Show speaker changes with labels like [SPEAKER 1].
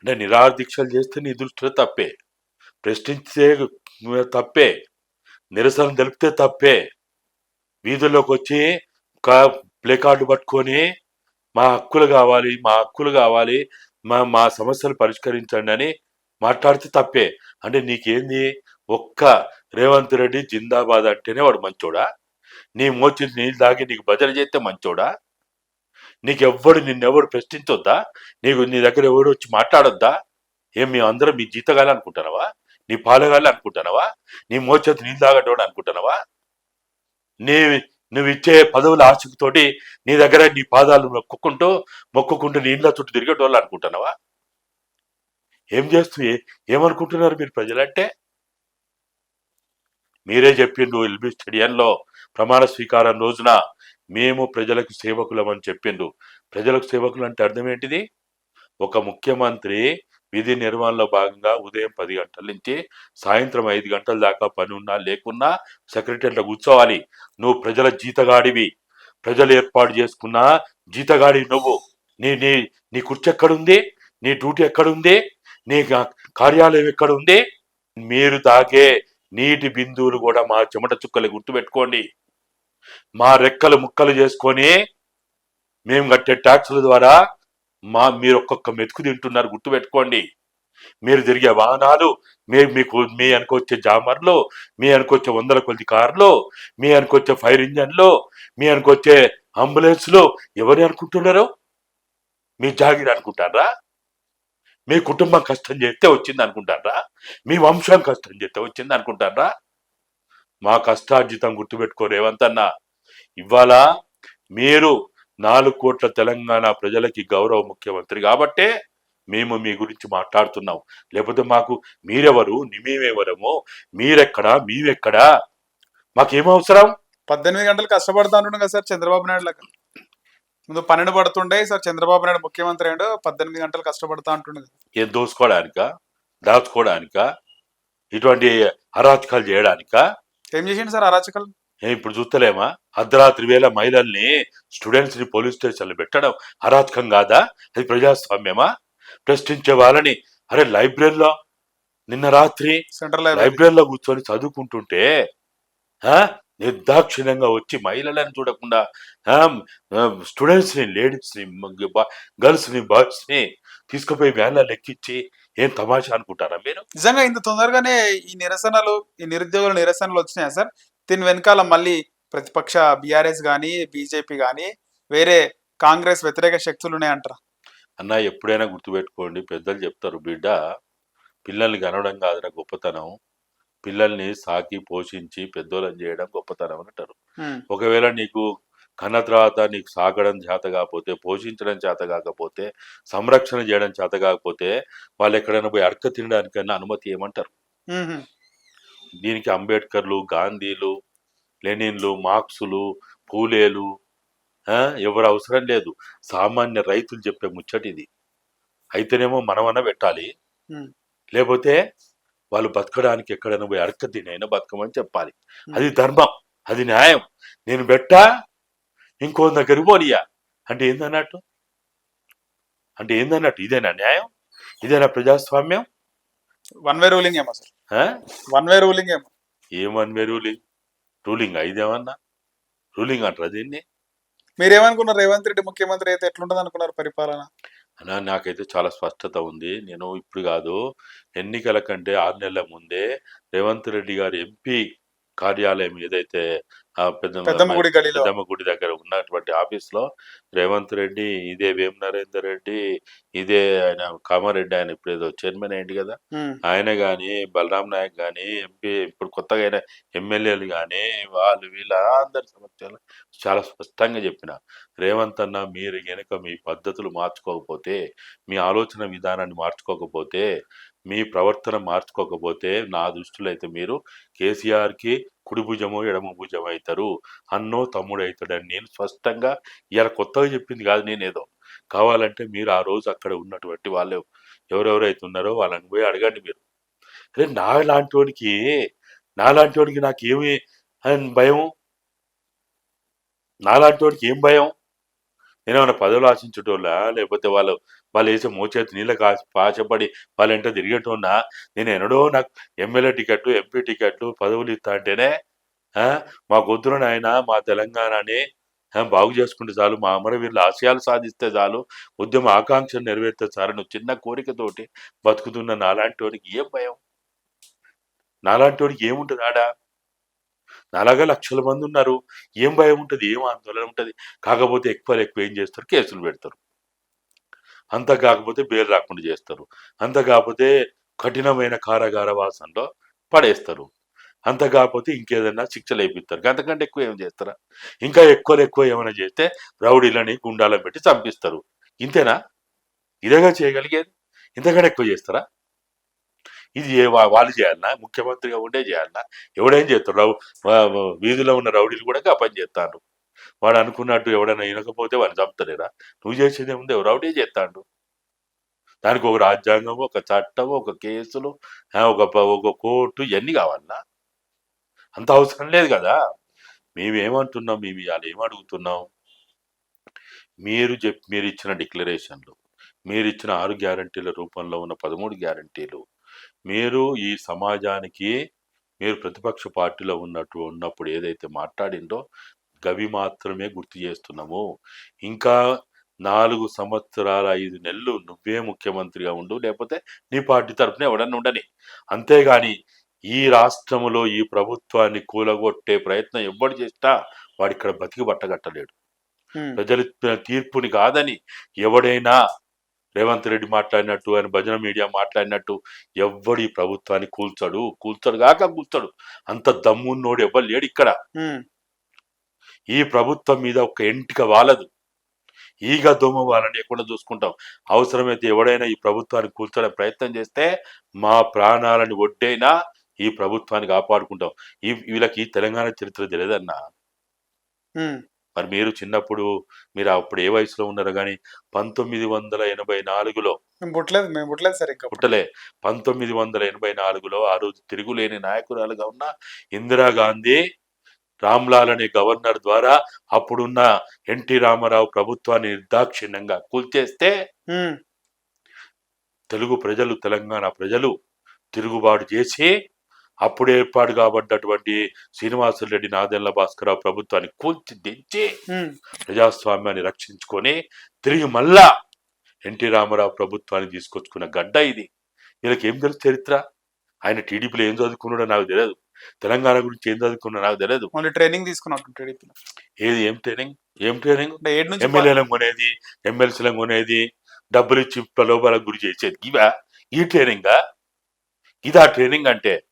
[SPEAKER 1] అంటే నిరాదీక్షలు చేస్తే నీ దృష్టిలో తప్పే. ప్రశ్నించే తప్పే. నిరసన తెలిపితే తప్పే. వీధుల్లోకి వచ్చి ప్లే కార్డు పట్టుకొని మా హక్కులు కావాలి మా హక్కులు కావాలి మా మా సమస్యలు పరిష్కరించండి అని మాట్లాడితే తప్పే. అంటే నీకేంది? ఒక్క రేవంత్ రెడ్డి జిందాబాద్ అంటేనే వాడు మంచోడా? నీ మోచి నీళ్ళు తాగి నీకు భజన చేస్తే మంచోడా? నీకెవ్వడు నిన్నెవడు ప్రశ్నించొద్దా? నీకు నీ దగ్గర ఎవడు వచ్చి మాట్లాడొద్దా? ఏం మేము అందరం మీ జీతగాలి అనుకుంటున్నావా? నీ పాలగాలి అనుకుంటున్నావా? నీ మోచేతి నీళ్ళు తాగటోడు అనుకుంటున్నావా? నీ నువ్వు ఇచ్చే పదవుల ఆశకుతోటి నీ దగ్గర నీ పాదాలు మొక్కుకుంటూ మొక్కుకుంటూ నీ ఇండ్ల చుట్టూ తిరిగేటోళ్ళు అనుకుంటున్నావా? ఏం చేస్తూ ఏమనుకుంటున్నారు మీరు ప్రజలంటే? మీరే చెప్పిండు ఎల్బీ స్టేడియంలో ప్రమాణ స్వీకారం రోజున మేము ప్రజలకు సేవకులమని చెప్పిండు ప్రజలకు సేవకులు అంటే అర్థం ఏంటిది ఒక ముఖ్యమంత్రి విధి నిర్వహణలో భాగంగా ఉదయం పది గంటల నుంచి సాయంత్రం ఐదు గంటల దాకా పని ఉన్నా లేకున్నా సెక్రటరీలో కూర్చోవాలి. నువ్వు ప్రజల జీతగాడివి. ప్రజలు ఏర్పాటు చేసుకున్న జీతగాడి నువ్వు. నీ నీ నీ కుర్చీ ఎక్కడుంది? నీ డ్యూటీ ఎక్కడుంది? నీ కార్యాలయం ఎక్కడుంది? మీరు తాగే నీటి బిందువులు కూడా మా చెమట చుక్కలు గుర్తుపెట్టుకోండి. మా రెక్కలు ముక్కలు చేసుకొని మేము కట్టే ట్యాక్సుల ద్వారా మా మీరు ఒక్కొక్క మెతుకు తింటున్నారు గుర్తుపెట్టుకోండి మీరు తిరిగే వాహనాలు మీ మీకు మీ అనుకొచ్చే జామర్లు మీ అనుకొచ్చే వందల కొద్ది కార్లు మీ అనుకొచ్చే ఫైర్ ఇంజన్లు మీ అనుకొచ్చే అంబులెన్స్లు ఎవరు అనుకుంటున్నారు? మీ జాగిరి అనుకుంటారా? మీ కుటుంబం కష్టం చేస్తే వచ్చింది అనుకుంటారా? మీ వంశం కష్టం చేస్తే వచ్చింది అనుకుంటారా? మా కష్టార్జితం గుర్తుపెట్టుకో రేవంత్ అన్న. ఇవాళ మీరు నాలుగు కోట్ల తెలంగాణ ప్రజలకి గౌరవ ముఖ్యమంత్రి కాబట్టే మేము మీ గురించి మాట్లాడుతున్నాం. లేకపోతే మాకు మీరెవరు? మేమెవరము? మీరెక్కడా? మేమెక్కడా మాకేం అవసరం?
[SPEAKER 2] పద్దెనిమిది గంటలు కష్టపడతా ఉంటుండే కదా సార్ చంద్రబాబు నాయుడు లాగా. ముందు పన్నెండు పడుతుండే సార్ చంద్రబాబు నాయుడు ముఖ్యమంత్రి అయ్యాడు పద్దెనిమిది గంటలు కష్టపడతా ఉంటుండే.
[SPEAKER 1] ఏం దోసుకోవడానిక దాచుకోవడానిక ఇటువంటి అరాచకాలు చేయడానిక?
[SPEAKER 2] ఏం చేసిండు సార్ అరాచకలు?
[SPEAKER 1] ఏ ఇప్పుడు చూస్తలేమా? అర్ధరాత్రి వేల మహిళల్ని స్టూడెంట్స్ని పోలీస్ స్టేషన్లు పెట్టడం అరాచకం కాదా? అది ప్రజాస్వామ్యమా? ప్రశ్నించే వాళ్ళని అరే లైబ్రరీలో నిన్న రాత్రి
[SPEAKER 2] సెంట్రల్ లైబ్రరీ.
[SPEAKER 1] లైబ్రరీలో కూర్చొని చదువుకుంటుంటే ఆ, నిర్దాక్షిణ్యంగా వచ్చి మహిళలను చూడకుండా స్టూడెంట్స్ని లేడీస్ని గర్ల్స్ని బాయ్స్ని తీసుకుపోయి వ్యాన్ల లెక్కించి ఏం తమాషా అనుకుంటారా మీరు?
[SPEAKER 2] నిజంగా ఇంత తొందరగానే ఈ నిరసనలు ఈ నిరుద్యోగుల నిరసనలు వచ్చినాయా సార్? దీని వెనకాల మళ్ళీ ప్రతిపక్ష బీఆర్ఎస్ కానీ బీజేపీ కానీ వేరే కాంగ్రెస్ వ్యతిరేక శక్తులు ఉన్నాయంటారా?
[SPEAKER 1] అన్న ఎప్పుడైనా గుర్తుపెట్టుకోండి పెద్దలు చెప్తారు బిడ్డ పిల్లల్ని కనడం కాదురా గొప్పతనం. పిల్లల్ని సాకి పోషించి పెద్దోళ్ళని చేయడం గొప్పతనం అని అంటారు. ఒకవేళ నీకు కన్న తర్వాత నీకు సాకడం చేత కాకపోతే పోషించడం చేత కాకపోతే సంరక్షణ చేయడం చేత కాకపోతే వాళ్ళు ఎక్కడైనా పోయి అడక తినడానికైనా అనుమతి ఏమంటారు. దీనికి అంబేద్కర్లు గాంధీలు లెనిన్లు మార్క్సులు పూలేలు ఎవరు అవసరం లేదు. సామాన్య రైతులు చెప్పే ముచ్చటి ఇది. అయితేనేమో మనమన్నా పెట్టాలి. లేకపోతే వాళ్ళు బతకడానికి ఎక్కడైనా పోయి అడక తినైనా బతకమని చెప్పాలి. అది ధర్మం. అది న్యాయం. నేను పెట్టా ఇంకో దగ్గర పోనీయా? అంటే ఏందన్నట్టు? అంటే ఏందన్నట్టు? ఇదేనా న్యాయం? ఇదేనా ప్రజాస్వామ్యం?
[SPEAKER 2] వన్ వే రూలింగ్ ఏమో సార్? వన్ వే రూలింగ్ ఏమో.
[SPEAKER 1] ఏమని రూలింగ్ రూలింగ్ ఇదేమన్నా? రూలింగ్ అంటారు దీన్ని?
[SPEAKER 2] మీరేమనుకున్నారు? రేవంత్ రెడ్డి ముఖ్యమంత్రి అయితే ఎట్లుంటది అనుకున్నారు పరిపాలన?
[SPEAKER 1] అన్నా నాకైతే చాలా స్పష్టత ఉంది. నేను ఇప్పుడు కాదు ఎన్నికల కంటే ఆరు నెలల ముందే రేవంత్ రెడ్డి గారి ఎంపీ కార్యాలయం ఏదైతే
[SPEAKER 2] పెద్దమ్మగుడి
[SPEAKER 1] దగ్గర ఉన్నటువంటి ఆఫీస్లో రేవంత్ రెడ్డి ఇదే వేం నరేందర్ రెడ్డి ఇదే ఆయన కామారెడ్డి ఆయన ఇప్పుడు ఏదో చైర్మన్ అయ్యింది కదా. ఆయన కానీ బలరాం నాయక్ కానీ ఎంపీ ఇప్పుడు కొత్తగా అయిన ఎమ్మెల్యేలు కానీ వాళ్ళు వీళ్ళ అందరి సమస్యలు చాలా స్పష్టంగా చెప్పిన. రేవంత్ అన్న మీరు గనక మీ పద్ధతులు మార్చుకోకపోతే మీ ఆలోచన విధానాన్ని మార్చుకోకపోతే మీ ప్రవర్తన మార్చుకోకపోతే నా దృష్టిలో అయితే మీరు కేసీఆర్కి కుడి భుజమో ఎడమ భుజం అవుతారు అన్నో తమ్ముడు అవుతాడని నేను స్పష్టంగా ఇలా కొత్తగా చెప్పింది కాదు నేనేదో. కావాలంటే మీరు ఆ రోజు అక్కడ ఉన్నటువంటి వాళ్ళు ఎవరెవరైతే ఉన్నారో వాళ్ళని పోయి అడగండి మీరు. అరే నా లాంటి వాడికి నా లాంటి వాడికి నాకేమి భయం? నా లాంటి వాడికి ఏం భయం? నేనేమైనా పదవులు ఆశించటోళ్ళ? లేకపోతే వాళ్ళు వాళ్ళు వేసే మోచేతి నీళ్ళకి ఆశ ఆశపడి వాళ్ళ వెంట తిరిగేటోన్నా నేను ఎన్నడో నాకు ఎమ్మెల్యే టికెట్లు ఎంపీ టికెట్లు పదవులు ఇస్తా అంటేనే మా గొద్దురు నాయన మా తెలంగాణని బాగు చేసుకుంటే చాలు మా అమరవీరుల ఆశయాలు సాధిస్తే చాలు ఉద్యమ ఆకాంక్షలు నెరవేర్తే చాలు నువ్వు చిన్న కోరికతోటి బతుకుతున్న నాలాంటి వాడికి ఏం భయం? నాలాంటి వాడికి ఏముంటుంది ఆడ? నాలాగా లక్షల మంది ఉన్నారు ఏం భయం ఉంటుంది? ఏం ఆందోళన ఉంటుంది? కాకపోతే ఎక్కువ ఎక్కువ ఏం చేస్తారు? కేసులు పెడతారు. అంత కాకపోతే బేరు రాకుండా చేస్తారు. అంత కాకపోతే కఠినమైన కారాగార వాసనలో పడేస్తారు. అంత కాకపోతే ఇంకేదైనా శిక్షలు వేయిస్తారు అంతకంటే ఎక్కువ ఏం చేస్తారా? ఇంకా ఎక్కువ ఎక్కువ ఏమైనా చేస్తే రౌడీలని గుండాలను పెట్టి చంపిస్తారు. ఇంతేనా? ఇదేగా చేయగలిగేది? ఇంతకంటే ఎక్కువ చేస్తారా? ఇది ఏ వాళ్ళు చేయాలన్నా ముఖ్యమంత్రిగా ఉండే చేయాలన్నా ఎవడేం చేస్తారు? రౌ వీధిలో ఉన్న రౌడీలు కూడా పని చేస్తాడు వాడు అనుకున్నట్టు ఎవడైనా వినకపోతే వాడిని చంపుతలేరా నువ్వు చేసేది ఏముంది రౌడీ చేస్తాడు దానికి ఒక రాజ్యాంగం ఒక చట్టం ఒక కేసులు ఒక ప- ఒక కోర్టు ఇవన్నీ కావాలన్నా అంత అవసరం లేదు కదా. మేమేమంటున్నాం? మేము ఇవాళ ఏం అడుగుతున్నాం మీరు చెప్ మీరు ఇచ్చిన డిక్లరేషన్లు మీరు ఇచ్చిన ఆరు గ్యారంటీల రూపంలో ఉన్న పదమూడు గ్యారంటీలు మీరు ఈ సమాజానికి మీరు ప్రతిపక్ష పార్టీలో ఉన్నట్టు ఉన్నప్పుడు ఏదైతే మాట్లాడిందో గవి మాత్రమే గుర్తు చేస్తున్నాము. ఇంకా నాలుగు సంవత్సరాల ఐదు నెలలు నువ్వే ముఖ్యమంత్రిగా ఉండు లేకపోతే నీ పార్టీ తరఫున ఎవడన్నా ఉండని. అంతేగాని ఈ రాష్ట్రంలో ఈ ప్రభుత్వాన్ని కూలగొట్టే ప్రయత్నం ఎవ్వడు చేసినా వాడు ఇక్కడ బతికి బట్టగట్టలేడు. ప్రజలు తీర్పుని కాదని ఎవడైనా రేవంత్ రెడ్డి మాట్లాడినట్టు ఆయన భజన మీడియా మాట్లాడినట్టు ఎవ్వడు ఈ ప్రభుత్వాన్ని కూల్చడు. కూల్చడు కాక కూల్చడు. అంత దమ్మున్నోడు ఎవ్వరు లేడు ఇక్కడ. ఈ ప్రభుత్వం మీద ఒక ఎంటిక వాలదు. ఈగ దోమ వాళ్ళని ఎక్కడ చూసుకుంటాం. అవసరమైతే ఎవడైనా ఈ ప్రభుత్వాన్ని కూల్చడం ప్రయత్నం చేస్తే మా ప్రాణాలను ఒడ్డైనా ఈ ప్రభుత్వాన్ని కాపాడుకుంటాం. ఈ వీళ్ళకి తెలంగాణ చరిత్ర తెలియదన్నా? మరి మీరు చిన్నప్పుడు మీరు అప్పుడు ఏ వయసులో ఉన్నారు కానీ పంతొమ్మిది వందల ఎనభై నాలుగులో
[SPEAKER 2] పుట్టలేదు మేము పుట్టలేదు సార్
[SPEAKER 1] పుట్టలే. పంతొమ్మిది వందల ఎనభై నాలుగులో ఆ రోజు తిరుగులేని నాయకురాలుగా ఉన్న ఇందిరాగాంధీ రామ్లాల్ అనే గవర్నర్ ద్వారా అప్పుడున్న ఎన్టీ రామారావు ప్రభుత్వాన్ని నిర్దాక్షిణ్యంగా కూల్చేస్తే తెలుగు ప్రజలు తెలంగాణ ప్రజలు తిరుగుబాటు చేసి అప్పుడు ఏర్పాటు కాబడ్డటువంటి శ్రీనివాసులు రెడ్డి నాదెళ్ళ భాస్కరరావు ప్రభుత్వాన్ని కూల్చి దించి ప్రజాస్వామ్యాన్ని రక్షించుకొని తిరిగి మళ్ళా ఎన్టీ రామారావు ప్రభుత్వాన్ని తీసుకొచ్చుకున్న గడ్డ ఇది. వీళ్ళకి ఏం తెలుసు చరిత్ర? ఆయన టీడీపీలో ఏం చదువుకున్నాడో నాకు తెలియదు. తెలంగాణ గురించి ఏం చదువుకున్నాడో నాకు తెలియదు
[SPEAKER 2] ఓన్లీ ట్రైనింగ్ తీసుకున్నాం టీడీపీలో.
[SPEAKER 1] ఏది? ఏం ట్రైనింగ్? ఏం ట్రైనింగ్?
[SPEAKER 2] అంటే ఏడు నుంచి
[SPEAKER 1] ఎమ్మెల్యేలను కొనేది ఎమ్మెల్సీలను కొనేది డబ్బులు ఇచ్చి ప్రలోభాలకు గురి చేసేది. ఇవా? ఈ ట్రైనింగా? ఇదా ట్రైనింగ్ అంటే?